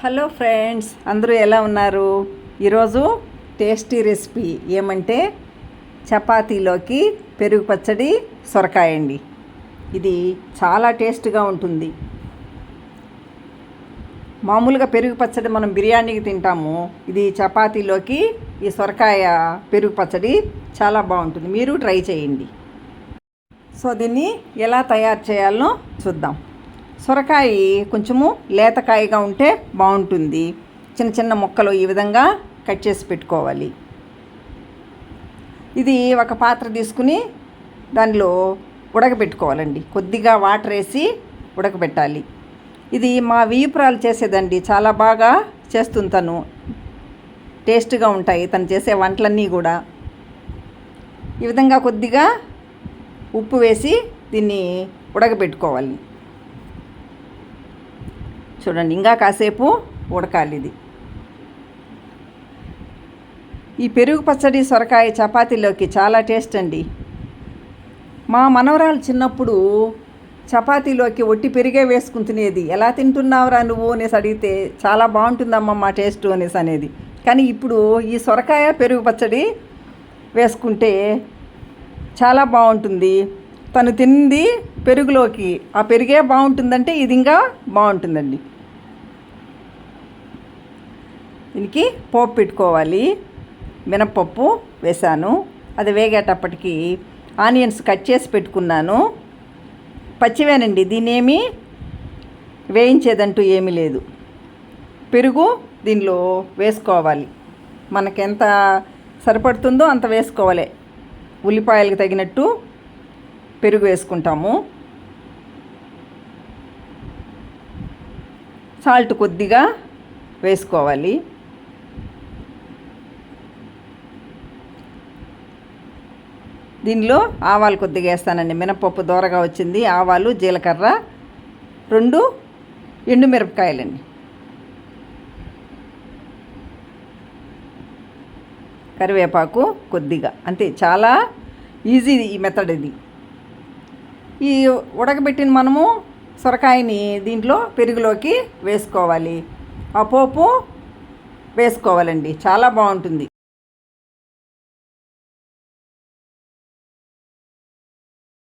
Hello friends అందరూ ఎలా ఉన్నారు? ఈరోజు టేస్టీ రెసిపీ ఏమంటే చపాతీలోకి పెరుగు పచ్చడి సొరకాయ అండి. ఇది చాలా టేస్ట్గా ఉంటుంది. మామూలుగా పెరుగు పచ్చడి మనం బిర్యానీకి తింటాము. ఇది చపాతీలోకి ఈ సొరకాయ పెరుగు పచ్చడి చాలా బాగుంటుంది. మీరు ట్రై చేయండి. సో దీన్ని ఎలా తయారు చేయాలో చూద్దాం. సొరకాయ కొంచెము లేతకాయగా ఉంటే బాగుంటుంది. చిన్న చిన్న ముక్కలు ఈ విధంగా కట్ చేసి పెట్టుకోవాలి. ఇది ఒక పాత్ర తీసుకుని దానిలో ఉడకబెట్టుకోవాలండి. కొద్దిగా వాటర్ వేసి ఉడకబెట్టాలి. ఇది మా వీపురాలు చేసేదండి. చాలా బాగా చేస్తుంది తను. టేస్ట్గా ఉంటాయి. తను చేసే వంటలన్నీ కూడా. ఈ విధంగా కొద్దిగా ఉప్పు వేసి దీన్ని ఉడకబెట్టుకోవాలి. చూడండి ఇంకా కాసేపు ఉడకాలి ఇది. ఈ పెరుగు పచ్చడి సొరకాయ చపాతీలోకి చాలా టేస్ట్ అండి. మా మనవరాలు చిన్నప్పుడు చపాతీలోకి ఒట్టి పెరిగే వేసుకుని తినేది. ఎలా తింటున్నావురా నువ్వు అనేసి అడిగితే చాలా బాగుంటుందమ్మా మా టేస్ట్ అనేసి అనేది. కానీ ఇప్పుడు ఈ సొరకాయ పెరుగు పచ్చడి వేసుకుంటే చాలా బాగుంటుంది. తను తింది పెరుగులోకి. ఆ పెరిగే బాగుంటుందంటే ఇది ఇంకా బాగుంటుందండి. దీనికి పోపు పెట్టుకోవాలి. మినప్పప్పు వేశాను అది వేగేటప్పటికి ఆనియన్స్ కట్ చేసి పెట్టుకున్నాను. పచ్చివేనండి దీని ఏమీ వేయించేదంటూ ఏమీ లేదు. పెరుగు దీనిలో వేసుకోవాలి. మనకెంత సరిపడుతుందో అంత వేసుకోవాలి. ఉల్లిపాయలకు తగినట్టు పెరుగు వేసుకుంటాము. సాల్ట్ కొద్దిగా వేసుకోవాలి. దీనిలో ఆవాలు కొద్దిగా వేస్తానండి. మినపప్పు దూరగా వచ్చింది. ఆవాలు జీలకర్ర రెండు ఎండుమిరపకాయలండి. కరివేపాకు కొద్దిగా. అంతే చాలా ఈజీ ఈ మెథడ్ ఇది. ఈ ఉడకబెట్టిన మనము సొరకాయని దీంట్లో పెరుగులోకి వేసుకోవాలి. ఆ పోపు వేసుకోవాలండి. చాలా బాగుంటుంది.